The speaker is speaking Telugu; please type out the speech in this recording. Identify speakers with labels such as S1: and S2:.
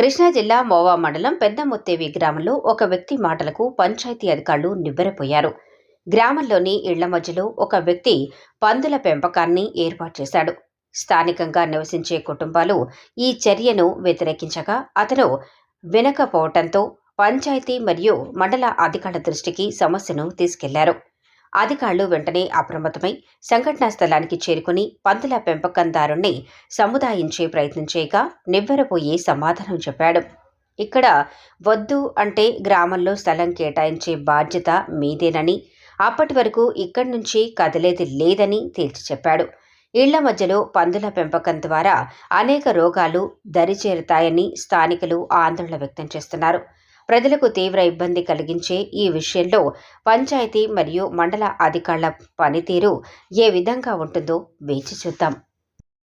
S1: కృష్ణా జిల్లా మోవా మండలం పెద్దముత్తేవి గ్రామంలో ఒక వ్యక్తి మాటలకు పంచాయతీ అధికారులు నివ్వెరపోయారు. గ్రామంలోని ఇళ్ళ మధ్యలో ఒక వ్యక్తి పందుల పెంపకాన్ని ఏర్పాటు చేశాడు. స్థానికంగా నివసించే కుటుంబాలు ఈ చర్యను వ్యతిరేకించగా అతను వినకపోవటంతో పంచాయతీ మరియు మండల అధికారుల దృష్టికి సమస్యను తీసుకెళ్ళారు. అధికారులు వెంటనే అప్రమత్తమై సంఘటనా స్థలానికి చేరుకుని పందుల పెంపకందారుణ్ణి సముదాయించే ప్రయత్నం చేయగా నివ్వెరపోయి సమాధానం చెప్పాడు. ఇక్కడ వద్దు అంటే గ్రామంలో స్థలం కేటాయించే బాధ్యత మీదేనని అప్పటి వరకు ఇక్కడి నుంచి కదిలేది లేదని తేల్చి చెప్పాడు. ఇళ్ళ మధ్యలో పందుల పెంపకం ద్వారా అనేక రోగాలు దరిచేరుతాయని స్థానికులు ఆందోళన వ్యక్తం చేస్తున్నారు. ప్రజలకు తీవ్ర ఇబ్బంది కలిగించే ఈ విషయంలో పంచాయతీ మరియు మండల అధికారుల పనితీరు ఏ విధంగా ఉంటుందో వేచి చూద్దాం.